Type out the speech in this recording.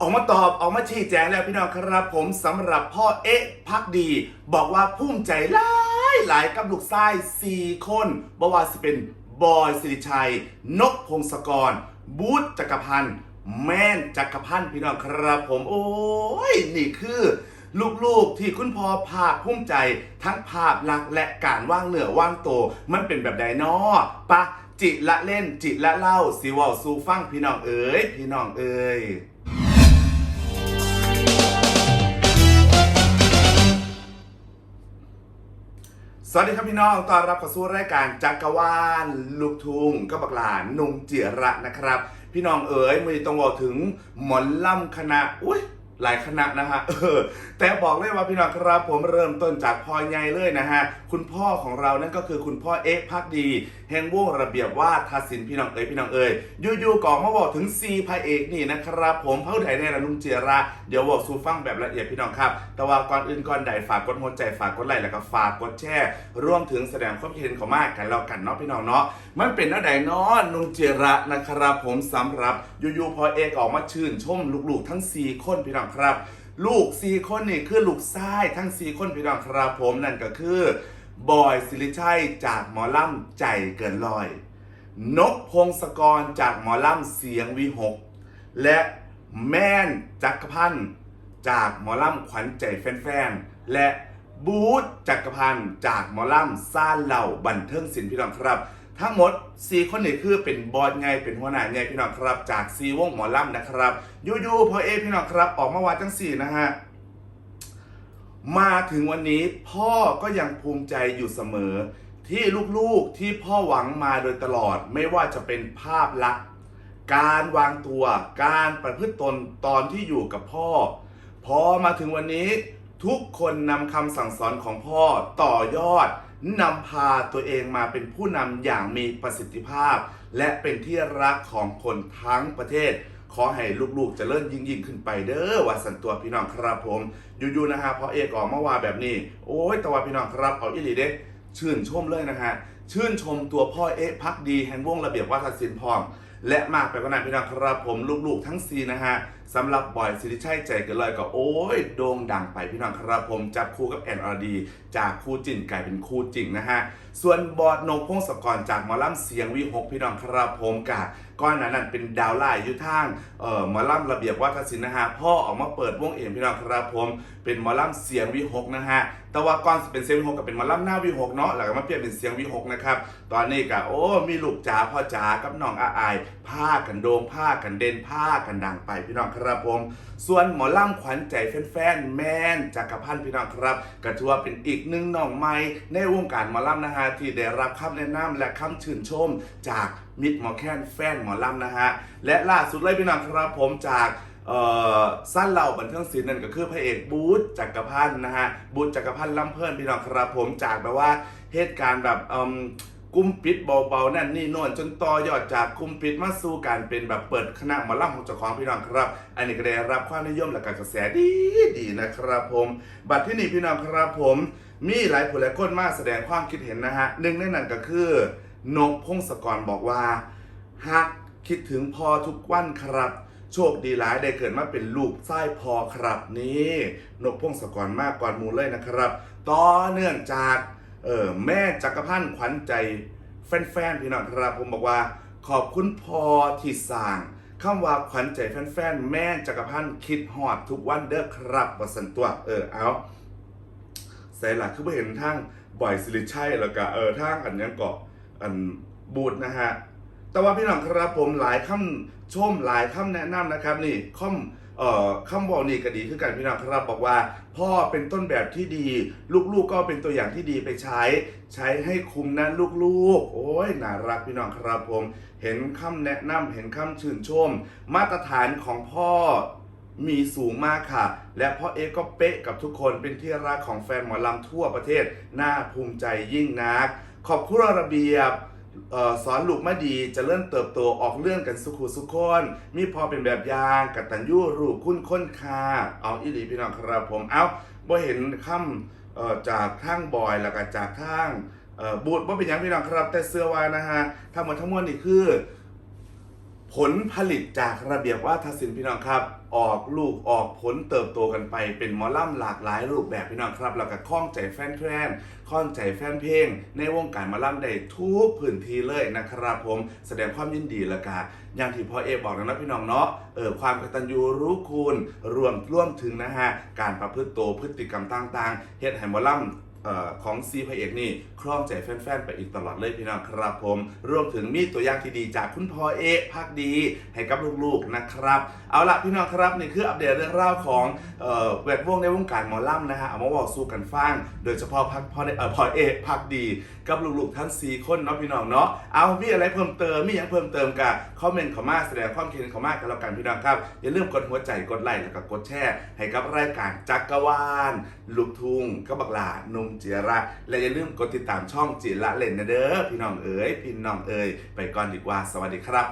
ออกมาตอบออกมาชี้แจงแล้วพี่น้องครับผมสำหรับพ่อเอ๊ะพักดี บอกว่าภูมิใจหลายหลายกับลูกชายสี่คนบ่ว่าสิเป็นบอยสิริชัย นกพงศกร บูธจักรพันธ์แม่นจักรพันธ์พี่น้องครับผมโอ้ยนี่คือลูกๆที่คุณพ่อภาคภูมิใจทั้งภาพลักษณ์และการว่างเหนือว่างโต มันเป็นแบบใดน้อปะจิละเล่นจิละเล่าสิเวาสูฟังพี่น้องเอ๋ยพี่น้องเอ๋ย วัสดีครับพี่น้องต้อนรับเข้าสู่รายการจักรวาลลูกทุ่งกับบักหลานนุ่งเจียระนะครับ พี่น้องเอ๋ยมือต้องบอกถึงหมอนล่ำคณะอุ้ย หลายคณะนะฮะแต่บอกเลยว่าพี่น้องครับผมเริ่มต้นจากพ่อใหญ่เลยนะฮะคุณพ่อของเรานั่นก็คือคุณพ่อเอ๊ะพักดี แห่งวงระเบียบวาทศิลป์พี่น้องเอ๋ยพี่น้องเอ๋ยอยู่ๆก่อนมาบอกถึงซีพระเอกนี่นะครับ ผมเผ่าไทยในระนุ่งเจียระเดี๋ยวบอกสู่ฟังแบบละเอียดพี่น้องครับ แต่ว่าก่อนอื่นก่อนใดฝากกดหัวใจฝากกดไลค์แล้วก็ฝากกดแชร์รวมถึงแสดงความคิดเห็นเขามากกันแล้วกันเนาะพี่น้องเนาะมันเป็นอะไรเนาะนุ่งเจียระนะครับผมสำหรับอยู่ๆพอเอกออกมาชื่นชมลูกๆทั้ง 4 คนพี่น้องครับ ลูก4คนนี่คือลูกชายทั้ง4คนพี่น้องครับผมนั่นก็คือบอยสิริชัยจากหมอลำใจเกินลอย นกพงศกรจากหมอลำเสียงวิหกและแม่นจักรพันธ์จากหมอลำขวัญใจแฟนๆและบูธจักรพันธ์จากหมอลำซ่านเหล่าบันเทิงศิลป์พี่น้องครับ ทั้งหมด 4 คนนี้คือเป็นบอสไงเป็นหัวหน้าไงพี่น้องครับจากซีวงหมอลำนะครับยูๆพอเอพี่น้องครับออกมาว่าจังสี่นะฮะมาถึงวันนี้พ่อก็ยังภูมิใจอยู่เสมอ ที่ลูกๆที่พ่อหวังมาโดยตลอด ไม่ว่าจะเป็นภาพลักษณ์การวางตัว การประพฤติตนตอนที่อยู่กับพ่อ พอมาถึงวันนี้ทุกคนนำคำสั่งสอนของพ่อต่อยอด นำพาตัวเองมาเป็นผู้นำอย่างมีประสิทธิภาพ และเป็นที่รักของคนทั้งประเทศ ขอให้ลูกๆจะเลื่อนยิ่งยิ่งขึ้นไปเด้อวัดสันตัวพี่น้องครับผม อยู่ๆนะฮะพอเอกออกมาว่าแบบนี้ โอ้ยแต่ว่าพี่น้องครับเอาอิหลีเด้ชื่นชมเลยนะฮะชื่นชมตัวพ่อเอ๊ะพักดีแห่งวงระเบียบวัฒนศิลป์พร้อม และมากไปกว่านั้นพี่น้องครับผมลูกๆทั้งซีนะฮะสำหรับบอยสิริชัยใจเกินเลยก็โอ้ยโด่งดังไปพี่น้องครับผมจับคู่กับแอนอรดี จากคู่จินกลายเป็นคู่จริงนะฮะ ส่วนบอดนงพงศกรจากหมอลำเสียงวิหกพี่น้องครับผมกะก้อนหนานั้นเป็นดาวไล่อยู่ทางเอ่อหมอลำระเบียบวัฒนศิลป์นะฮะพ่อออกมาเปิดวงเองพี่น้องครับผม เป็นหมอลำเสียงวิหกนะฮะแต่ว่าก่อนเป็นเสียงวิหกก็เป็นหมอลำหน้าวิหกเนาะแล้วก็มาเปลี่ยนเป็นเสียงวิหกนะครับตอนนี้กะโอ้มีลูกจ๋าพ่อจ๋ากับน้องอาอายผ้ากันโดงผ้ากันเด่นผ้ากันดังไปพี่น้องครับผม ส่วนหมอลำขวัญใจแฟนๆแม่นจักรพันธ์พี่น้องครับก็ถือว่าเป็นอีกหนึ่งน้องใหม่ในวงการหมอลำนะฮะที่ได้รับคำแนะนำและคำชื่นชม จากมิตรหมอแค้นแฟนหมอลำนะฮะ และล่าสุดเลยพี่น้องครับผมจากสั้นเหล่าบันเทิงศิลป์นั่นก็คือพระเอกบูธจักรพันธ์นะฮะบูธจักรพันธ์ลำเพลินพี่น้องครับผมจากแบบว่าเหตุการณ์แบบ กุมปิดเบาๆนั่นนี่น่นจนต่อยอดจากกุมปิดมาสู่การเป็นแบบเปิดคณะมอลำของเจ้าของพี่น้องครับ อันนี้ก็ได้รับความนิยมและการกระแสดีดีๆนะครับผม บัตรที่นี่พี่น้องครับผม มีหลายผู้หลายคนมาแสดงความคิดเห็นนะฮะหนึ่งในนั้นก็คือนกพงศกรบอกว่าฮักคิดถึงพอทุกวันครับ โชคดีหลายได้เกิดมาเป็นลูกไส้พอครับนี่นกพงศกรมากกว่าหมูเลยนะครับ ต่อเนื่องจาก เออแม่จักรพันธ์ขวัญใจแฟนๆพี่น้องครับผมบอกว่า ขอบคุณพอที่สร้างคำว่าขวัญใจแฟนๆแม่จักรพันธ์คิดฮอดทุกวันเด้อครับว่าสันตัวเออเอาใส่หลักคือไปเห็นทั้งบ่อยสิริชัยแล้วก็เออทั้งอันยังเกาะอันบูดนะฮะแต่ว่าพี่น้องครับผมหลายคำชมหลายคำแนะนำนะครับนี่คำ เอ่อคำบอกนี่ก็ดีคือกันพี่น้องครับบอกว่า พ่อเป็นต้นแบบที่ดี ลูกๆก็เป็นตัวอย่างที่ดีไปใช้ ใช้ให้คุมนั้นลูกๆ โอ้ยน่ารักพี่น้องครับผม เห็นคำแนะนำเห็นคำชื่นชม มาตรฐานของพ่อมีสูงมากค่ะ และพ่อเอกก็เป๊ะกับทุกคนเป็นที่รักของแฟนหมอลำทั่วประเทศ น่าภูมิใจยิ่งนัก ขอบคุณระเบียบ สอนลูกมาดีจะเริ่มเติบโตออกเรื่องกันสุขุสุขคนมีพอเป็นแบบอย่างกัตัญญูรูปคุณค้นคาเอาอิลีพี่น้องครับผมเอาบ่เห็นคำจากทางบอยแล้วก็จากทางบูดว่าเป็นยังพี่น้องครับแต่เสื้อวานะฮะทั้งหมดทั้งมวลนี่คือ ผลผลิตจากระเบียบว่าทศิลป์พี่น้องครับ ออกลูกออกผลเติบโตกันไปเป็นมอลล่ำหลากหลายรูปแบบพี่น้องครับแล้วก็คล้องใจแฟนแฟนๆคล้องใจแฟนเพลง ในวงการมอลำได้ทุกพื้นที่เลยนะครับผมแสดงความยินดีล้วก็อย่างที่พ่อเอบอกนะนะพี่น้องเนาะเออความกตัญญูรู้คุณรวมร่วมถึงนะฮะการประพฤติตัวพฤติกรรมต่างๆเฮ็ดให้มอลำเอ่อ ของซีพระเอกนี่ครองใจแฟนๆ ไปอีกตลอดเลยพี่น้องครับผม รวมถึงมีตัวอย่างที่ดีจากคุณพ่อเอกภาคดี ให้กับลูกๆนะครับ เอาละพี่น้องครับนี่คืออัปเดตเรื่องราวของเออแวดวงในวงการหมอลำนะฮะเอามาบอกสู้กันฟังโดยเฉพาะพักพ่อเออพ่อเอกภาคดี กับลูกๆทั้ง4คนเนาะพี่น้องเนาะเอามีอะไรเพิ่มเติมมีอย่างเพิ่มเติมกับคอมเมนต์เข้ามาแสดงความคิดเห็นเข้ามากันแล้วกันพี่น้องครับอย่าลืมกดหัวใจกดไลค์แล้วก็กดแชร์ให้กับรายการจักรวาลลูกทุ่งก็บักหลานุ่มจิระ และอย่าลืมกดติดตามช่องจิระเลนนะเด้อพี่น้องเอ๋ยพี่น้องเอ๋ยไปก่อนดีกว่าสวัสดีครับ